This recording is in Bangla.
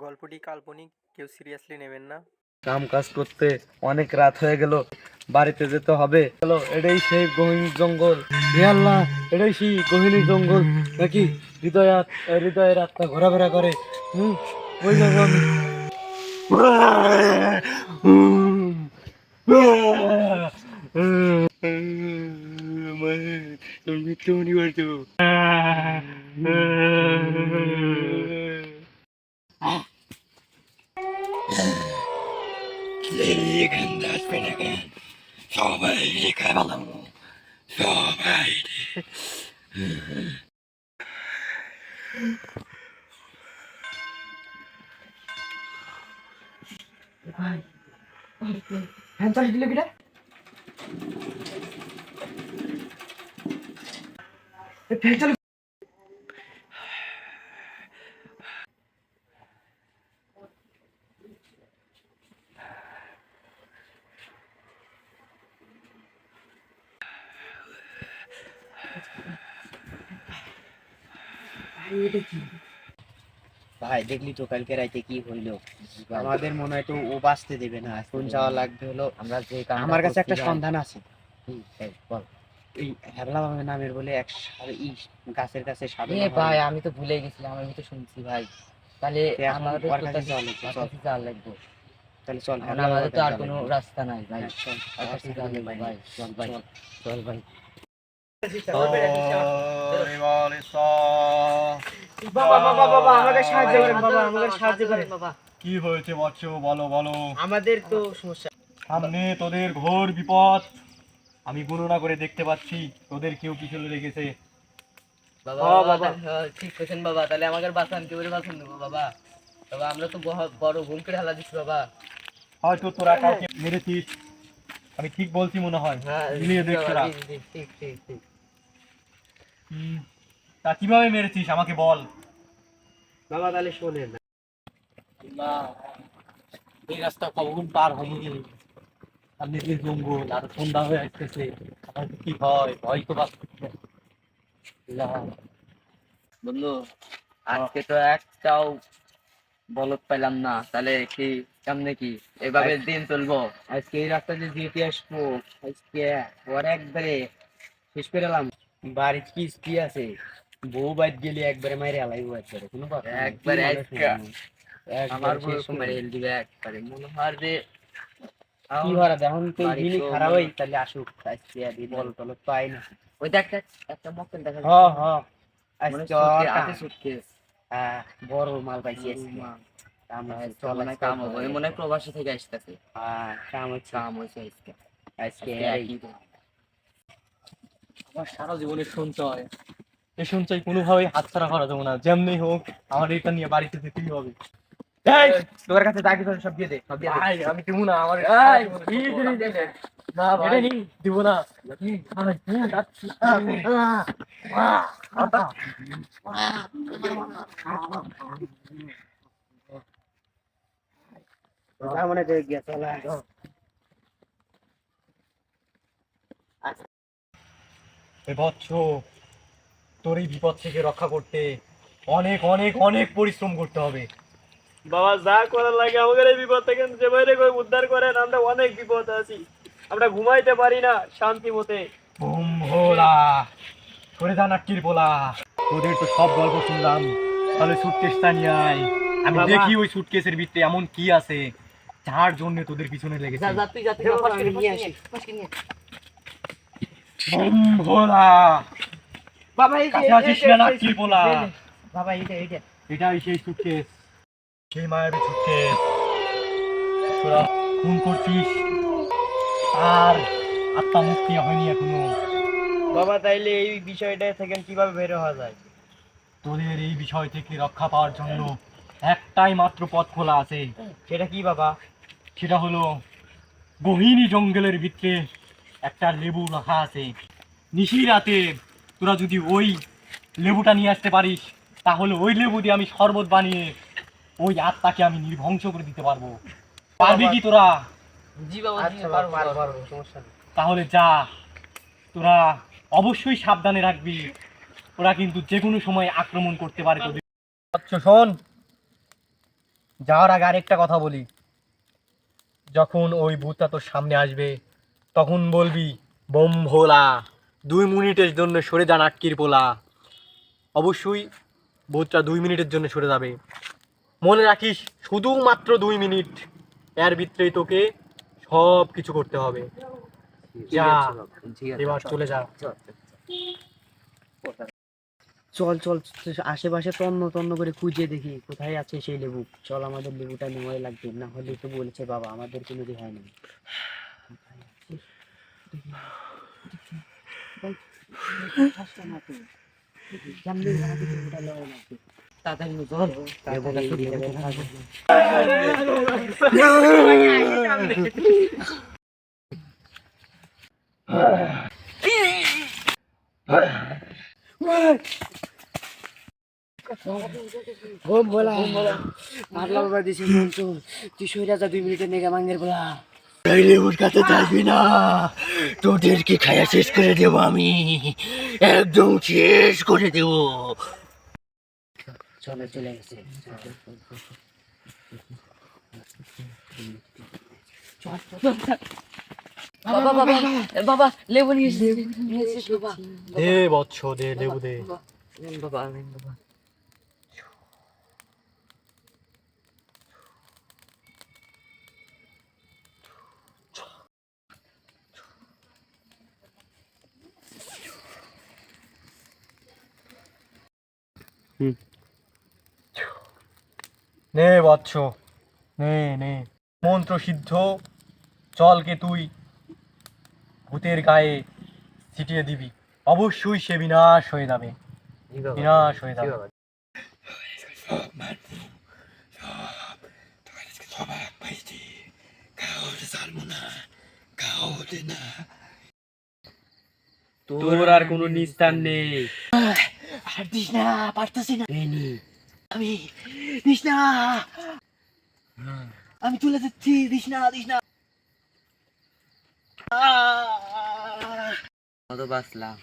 গল্পটি কাল্পনিক কেউ সিরিয়াসলি নেবেন না। কাম কাজ করতে অনেক রাত হয়ে গেল বাড়িতে যেতে হবে। চলো এটাই সেই গহীন জঙ্গল। হে আল্লাহ এটাই সেই গহীন জঙ্গল। নাকি হৃদয় হৃদয়ের আত্মা ঘোরাফেরা করে? হুম ওই আমি। মৃত্যু অনিবার্য। Sobayı yıkamalım. Sobayı. Ay. Hem taş güle güle. E, Pentel ভাই দেখলি তো কালকে রাইতে কি হইল? আমাদের মনে হয় তো ও বাঁচতে দেবে না। এখন যাওয়া লাগবে হলো? আমরা যে আমার কাছে একটা সন্ধান আছে। বল। এই হেরলা বাবা নামের বলে এক ই গাছের কাছে ভাই আমি তো ভুলে গেছিলাম আমি তো শুনছি ভাই। তাহলে আমাদের তো কাছে তাহলে- যাওয়া লাগবে। যাওয়া লাগবে। তাহলে চল আমাদের তো আর কোনো রাস্তা নাই ভাই। হ্যাঁ, চল, চল ভাই। চল ভাই। কি হয়েছে বৎস বলো বলো। আমাদের তো সমস্যা। সামনে তোদের ঘোর বিপদ। আমি গণনা করে দেখতে পাচ্ছি তোদের কেউ পিছনে লেগেছে বাবা ও, বাবা বাবা। হ্যাঁ, ঠিক বাবা। তাহলে আমাকে বাঁচান কেউ বাঁচান দেবো বাবা বাবা। আমরা তো বড় ভুল করে হালা দিচ্ছি বাবা। হয়তো তোরা কাউকে মেরেছিস। আমি ঠিক বলছি মনে হয়। হ্যাঁ মিলিয়ে দেখ তোরা জি, জি, ঠিক ঠিক ঠিক। তা কীভাবে মেরেছিস? আমাকে বল। বাবা তাহলে শোনেন। এই রাস্তা কখন পার হয়নি সামনে জঙ্গল আর সন্ধ্যা হয়ে আসতেছে। আমার কি ভয়? ভয় তো বন্ধু আজকে তো একটাও বলদ পেলাম না। তাহলে কি কেমনে কি? এভাবে দিন চলবো? আজকে এই রাস্তা দিয়ে যেতে আসব আজকে ওর একবারে শেষ করে এলাম। বাড়ির কি কি আছে। বউ বাইর গেলে একবারে মাইরে একবারে কোনো কথা একবারে আমার বউ দিবে একবারে। মনে হয় যে কি? এখন তো দিনই খারাপ মনে- তাহলে আসুক। আজকে বল টল পাই না। ওই দেখ একটা মক্কেল দেখা হ হ। আজকে কাম- হ্যাঁ, বড় মাল পাইছি আজকে। কাম চল মনে হয় হবে। মনে প্রবাসী থেকে আসতেছে। হ্যাঁ, কাম হচ্ছে। কাম হয়েছে আজকে। আজকে আজকে এই- একই দিন। আমার সারা জীবনের সঞ্চয়। এই সঞ্চয় কোনোভাবেই হাতছাড়া করা যাবে না। যেমনি হোক আমার এটা নিয়ে বাড়িতে যেতেই হবে। এই, তোর কাছে যা কিছু সব দিয়ে দে সব দিয়ে দে। আমি দিব না আমার? না ভাই। দিব না। যা মনে করে বৎস তোর এই বিপদ থেকে রক্ষা করতে অনেক অনেক অনেক পরিশ্রম করতে হবে। বাবা যা করার লাগে আমাদের এই বিপদ থেকে যে বাইরে করে উদ্ধার করেন আমরা অনেক বিপদ আছি। আমরা ঘুমাইতে পারি না শান্তি মতে। বুম ভোলা সরে যা নাটকির বলা তোদের তো সব গল্প শুনলাম। তাহলে সুটকেসটা নিয়ে আয়। আমি। দেখি ওই সুটকেসের ভিতরে এমন কি আছে যার জন্য তোদের পিছনে লেগেছে। যা যা তুই যা তুই করে, নিয়ে আসি। করে, নিয়ে আয়। বাবা এই যে- কাছে আছিস না যে- বলা। বাবা এইটা এইটা এটাই সেই সুটকেস সেই মায়াবী সুটকেস তোরা খুন করছিস আর আত্মা মুক্তি হয়নি এখনও। বাবা তাইলে এই বিষয়টা থেকে কীভাবে বের হওয়া যায়? তোদের এই বিষয় থেকে রক্ষা পাওয়ার জন্য একটাই মাত্র পথ খোলা আছে। সেটা কি বাবা? সেটা হলো গহিনী জঙ্গলের ভিতরে একটা লেবু রাখা আছে। নিশি রাতে তোরা যদি ওই লেবুটা নিয়ে আসতে পারিস তাহলে ওই লেবু দিয়ে আমি শরবত বানিয়ে ওই আত্মাকে আমি নির্ধ্বংস করে দিতে পারব। পারবি কি তোরা? জি বাবা জি আচ্ছা তাহলে যা তোরা অবশ্যই সাবধানে রাখবি। ওরা কিন্তু যে কোনো সময় আক্রমণ করতে পারে তোদের। আচ্ছা শোন যাওয়ার আগে আরেকটা কথা বলি। যখন ওই ভূতটা তোর সামনে আসবে তখন বলবি বোম ভোলা দুই মিনিটের জন্য সরে যান আটকির পোলা। অবশ্যই ভূতটা দুই মিনিটের জন্য সরে যাবে। মনে রাখিস শুধুমাত্র দুই মিনিট এর ভিতরেই তোকে সব কিছু করতে হবে। যা এবার চলে। যা। চল, চল। আশেপাশে তন্ন তন্ন করে খুঁজে দেখি কোথায় আছে সেই লেবু। চল আমাদের লেবুটা নেওয়াই লাগবে না হলে তো বলেছে বাবা আমাদের কোনো রেহাই নেই। বোম বলা। বাবা দিছি তুই সইরা যা দুই মিনিটের নেগা মাঙ্গের বলা। এই লেবুর কাছে যাবি না। তোদেরকে খায়া শেষ করে দেবো আমি। একদম শেষ করে দেবো। চলে চলে গেছে। বাবা বাবা বাবা লেবু নিয়ে দে বৎস দে লেবু দে। বাবা বাবা। নে বৎস নে নে। মন্ত্র সিদ্ধ। চলকে তুই ভূতের গায়ে ছিটিয়ে দিবি। অবশ্যই সে বিনাশ হয়ে যাবে। বিনাশ হয়ে যাবে। তোর আর কোনো নিস্তার নেই। আর দিস না পারতেছি না। আমি দিস না আমি চলে যাচ্ছি দিস না দিস না বাঁচলাম।